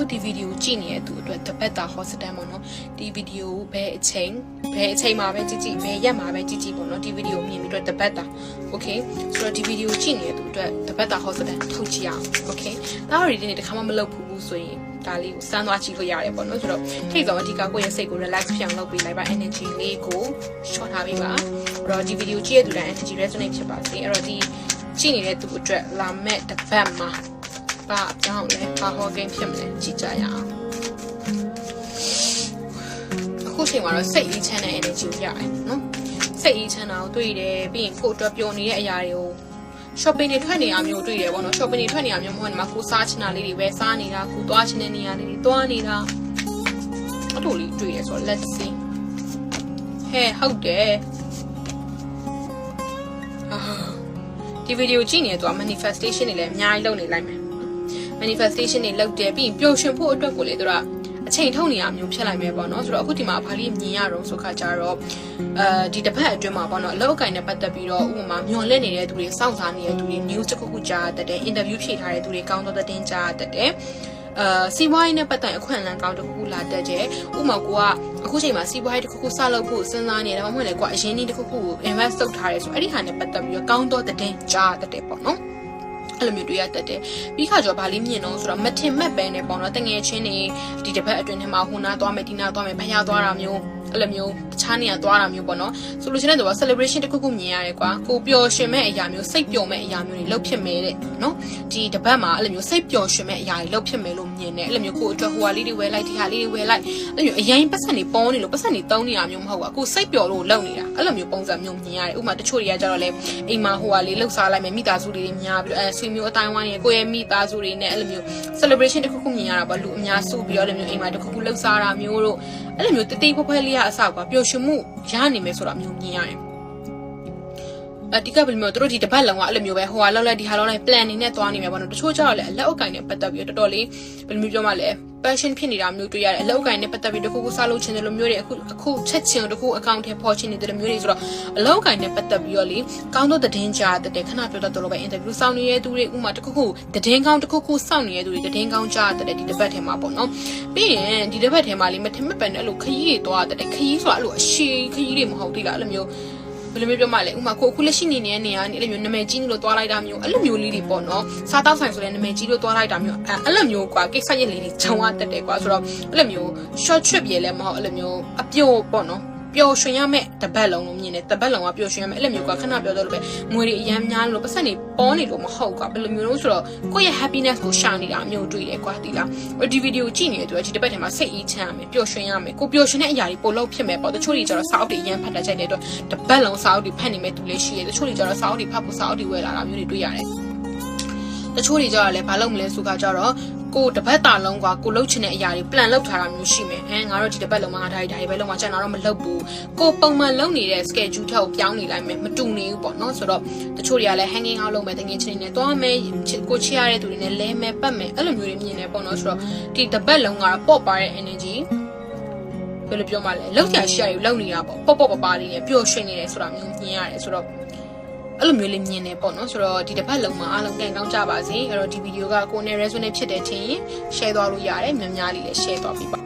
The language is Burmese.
အခုဒီဗီဒီယိုကြည့်နေတဲ့သူအတွက်တပတ်တာ hospital ပေါ့နော်ဒီဗီဒီယိုဘယ်အချိန်ဘယ်အချိန်မှာပဲကြည့်ကြည့်ဘယ်ရက်မှာပဲကြည့်ကြည့်ပေါ့နော်ဒီဗီဒီယိုမြင်ပြီးတော့တပတ်တာ okay ဆိုတော့ဒီဗီဒီယိုကြည့်နေတဲ့သူအတွက်တပတ်တာ hospital ထုတ်ကြည့်အောင် okay ဒါရီဒီနေ့တခါမှမလုပ်ဘူးဆိုရင်ဒါလေးကိုစမ်းသွားကြည့်လို့ရတယ်ပေါ့နော်ဆိုတော့ထိတ်ဆုံးအဓိကကိုယ့်ရဲ့စိတ်ကို relax ဖြစ်အောင်လုပ်ပေးလိုက်ပါ energy လေးကို short ထားပေးပါအဲ့တော့ဒီဗီဒီယိုကြည့်ရတဲ့သူတိုင်း energy resonate ဖြစ်ပါစေအဲ့တော့ဒီကြည့်နေတဲ့သူအတွက်လာမဲ့တစ်ပတ်မှာ ဘာအကြောင်းလဲဘာဟောကိန်းဖြစ်မလဲကြည့်ကြရအောင်အခုချိန်မှာတော့စိတ်အေးချမ်းတဲ့ energy ကိုရတယ်နော်စိတ်အေးချမ်းတာကိုတွေ့တယ်ပြီးရင်ကိုယ်အတွက်ပျော်နေတဲ့အရာတွေကို shopping တွေထွက်နေရမျိုးတွေ့တယ်ပေါ့နော် shopping တွေထွက်နေရမျိုးမဟုတ်ဒီမှာကိုစားချင်တာလေးတွေပဲစားနေတာကိုသွားချင်တဲ့နေရာလေးတွေသွားနေတာအတူလေးတွေ့တယ်ဆိုတော့ let's see ဟဲ့ဟုတ်တယ်အာဒီဗီဒီယိုကြည့်နေတော့ manifestation တွေလည်းအများကြီးလုပ်နေလိုက်မယ် manifestation တွေလုပ်တယ်ပြီးရင်ပျော်ရွှင်ဖို့အတွက်ကိုလေတို့ကအချိန်ထုတ်နေရမျိုးဖြစ်လိုက်မယ်ပေါ့နော်ဆိုတော့အခုဒီမှာဘာလေးမြင်ရတော့ဆိုခါကြတော့အဲဒီတစ်ပတ်အတွင်းမှာပေါ့နော်အလောက်အကင်နဲ့ပတ်သက်ပြီးတော့ဥပမာမျောလင့်နေတဲ့သူတွေစောင့်စားနေတဲ့သူတွေ news တစ်ခုခုကြားတတ်တယ် interview ဖြေထားတဲ့သူတွေကောင်းသောသတင်းကြားတတ်တယ်အာစီးပွားရေးနဲ့ပတ်သက်အခွင့်အလမ်းကောင်းတစ်ခုခုလာတတ်ကြ။ဥပမာကိုကအခုချိန်မှာစီးပွားရေးတစ်ခုခုစလုပ်ဖို့စဉ်းစားနေတယ်ဒါမှမဟုတ်လေကိုကအရင်နေ့တစ်ခုခုကို invest လုပ်ထားရဲဆိုအဲ့ဒီဟာနဲ့ပတ်သက်ပြီးတော့ကောင်းသောသတင်းကြားတတ်တယ်ပေါ့နော်။ အဲ့လိုမျိုးတွေ့ရတတ်တယ်ပြီးခါကျော်ဗာလေးမြင်တော့ဆိုတော့မထင်မှတ်ပဲနဲ့ပေါ့နော်တငယ်ချင်းတွေဒီတစ်ပတ်အတွင်းထဲမှာဟိုနာသွားမယ်ဒီနာသွားမယ်ဖျားသွားတာမျိုး အဲ့လိုမျိုးတခြားနေရာသွားတာမျိုးပေါ့နော်ဆိုလို့ရှိရင်တော့ celebration တစ်ခုခုမြင်ရတယ်ကွာကိုပျော်ရွှင်မဲ့အရာမျိုးစိတ်ပျော်မဲ့အရာမျိုးတွေလှုပ်ဖြစ်မဲ့တဲ့နော်ဒီတစ်ပတ်မှာအဲ့လိုမျိုးစိတ်ပျော်ရွှင်မဲ့အရာတွေလှုပ်ဖြစ်မဲ့လို့မြင်တယ်အဲ့လိုမျိုးကိုအတွက်ဟိုဟာလေးတွေဝယ်လိုက်ဒီဟာလေးတွေဝယ်လိုက်အဲ့လိုမျိုးအရင်ပတ်စံတွေပေါနေလို့ပတ်စံတွေတုံးနေတာမျိုးမဟုတ်ဘူးအခုစိတ်ပျော်လို့လှုပ်နေတာအဲ့လိုမျိုးပုံစံမျိုးမြင်ရတယ်ဥပမာတချို့တွေကကြတော့လေအိမ်မှာဟိုဟာလေးလှုပ်စားလိုက်မယ်မိသားစုတွေများပြီးတော့အဲဆွေမျိုးအတိုင်းဝိုင်းရဲ့ကိုယ့်ရဲ့မိသားစုတွေနဲ့အဲ့လိုမျိုး celebration တစ်ခုခုမြင်ရတာပေါ့လူအများစုပြီးတော့အဲ့လိုမျိုးအိမ်မှာတစ်ခုခုလှုပ်စားတာမျိုးတို့အဲ့လိုမျိုးတတိဖွဲဖွဲလေးရအဆောက်ကပျော်ရွှင်မှုရနိုင်မယ်ဆိုတာမျိုးမြင်ရတယ် အတိကဘယ်လိုမျိုးတို့ဒီတစ်ပတ်လုံးကအဲ့လိုမျိုးပဲဟိုဟာလောက်လိုက်ဒီဟာလောက်လိုက် plan နေနဲ့သွားနေမှာပေါ့နော်တချို့ကျတော့လည်းအလက်အုပ်ကိုင်နဲ့ပတ်သက်ပြီးတော့တော်တော်လေးဘယ်လိုမျိုးပြောမှလဲ passion ဖြစ်နေတာမျိုးတွေ့ရတယ်အလောက်ကိုင်နဲ့ပတ်သက်ပြီးတခုခုစားလုပ်ချင်တယ်လို့မျိုးတွေအခုအခုချက်ချင်တခုအကောင့်ထဲပေါ်ချင်နေတယ်လို့မျိုးတွေဆိုတော့အလောက်ကိုင်နဲ့ပတ်သက်ပြီးတော့လေကောင်းသောသတင်းကြားတဲ့ခဏပြောတတ်တယ်လို့ပဲ interview စောင့်နေတဲ့သူတွေဥမာတခုခုသတင်းကောင်းတခုခုစောင့်နေတဲ့သူတွေသတင်းကောင်းကြားတဲ့ဒီတစ်ပတ်ထဲမှာပေါ့နော်ပြီးရင်ဒီတစ်ပတ်ထဲမှာလေမထင်မှတ်ပဲနဲ့အဲ့လိုခရီးတွေသွားတဲ့ခရီးဆိုတာအဲ့လိုအရှိခရီးတွေမဟုတ်သေးလားအဲ့လိုမျိုး ဘယ်လိုမျိုးပြောမှလဲဥမာကိုအခုလက်ရှိနေနေတဲ့နေရာနေအဲ့လိုမျိုးနာမည်ကြီးလို့သွားလိုက်တာမျိုးအဲ့လိုမျိုးလေးတွေပေါ့နော်စားတောက်ဆိုင်ဆိုလည်းနာမည်ကြီးလို့သွားလိုက်တာမျိုးအဲ့လိုမျိုးကွာကိစ္စရက်လေးတွေခြုံရတက်တယ်ကွာဆိုတော့အဲ့လိုမျိုး short trip ရေလည်းမဟုတ်အဲ့လိုမျိုးအပြို့ပေါ့နော် ပျော်ရွှင်ရမယ့်တပတ်လုံးလို့မြင်တယ်တပတ်လုံးကပျော်ရွှင်ရမယ့်အဲ့လိုမျိုးကခဏပြောတော့လို့ပဲငွေတွေအများများလို့ပတ်စံတွေပေါ်နေလို့မဟုတ်ကွာဘယ်လိုမျိုးလို့ဆိုတော့ကိုယ့်ရဲ့ happiness ကိုရှာနေတာအမျိုးတွေ့တယ်ကွာဒီလားဒီဗီဒီယိုကြည့်နေတဲ့သူကဒီတစ်ပတ်ထဲမှာစိတ်အေးချမ်းရမယ်ပျော်ရွှင်ရမယ်ကိုပျော်ရွှင်တဲ့အရာတွေပို့လို့ဖြစ်မယ်ပေါ့တချို့တွေကျတော့စာအုပ်တွေအရင်ဖတ်တတ်ကြတဲ့အတွက်တပတ်လုံးစာအုပ်တွေဖတ်နေမဲ့သူလေးရှိတယ်တချို့တွေကျတော့စာအုပ်တွေဖတ်ဖို့စာအုပ်တွေဝယ်လာတာမျိုးတွေတွေ့ရတယ်တချို့တွေကြတော့လည်းဘာလုပ်မလဲဆိုကကြတော့ ကိုတပတ်တာလုံးကကိုလှုပ်ချင်တဲ့အရာတွေ plan လုပ်ထားတာမျိုးရှိမယ်ဟမ်ငါတို့ဒီတပတ်လုံးမှာငါဒါတွေဒါတွေပဲလုံးမှာကျန်တာတော့မလုပ်ဘူးကိုပုံမှန်လုပ်နေတဲ့ schedule ထက်ကိုပြောင်းနေလိုက်မယ်မတူနေဘူးပေါ့နော်ဆိုတော့တချို့တွေကလည်း hanging out လုပ်မယ်တကယ်ချင်းနေသွားမယ်ကိုချစ်ရတဲ့သူတွေနဲ့လဲမယ်ပတ်မယ်အဲ့လိုမျိုးတွေမြင်နေပေါ့နော်ဆိုတော့ဒီတပတ်လုံးကတော့ပေါ့ပါတဲ့ energy ဘယ်လိုပြောမှလဲလောက်ရရှာရလောက်နေတာပေါ့ပေါ့ပေါ့ပါပါလေးနဲ့ပျော်ရွှင်နေတယ်ဆိုတာမျိုးမြင်ရတယ်ဆိုတော့ အဲ့လိုမျိုးလေးမြင်နေပေါ့နော်ဆိုတော့ဒီတစ်ပတ်လုံးမှာအားလုံးကန်ကောင်းကြပါစေအဲ့တော့ဒီဗီဒီယိုကကိုယ်နဲ့ resonate ဖြစ်တဲ့ချင်း share သွားလို့ရတယ်များများလေးလည်း share သွားပြီပါ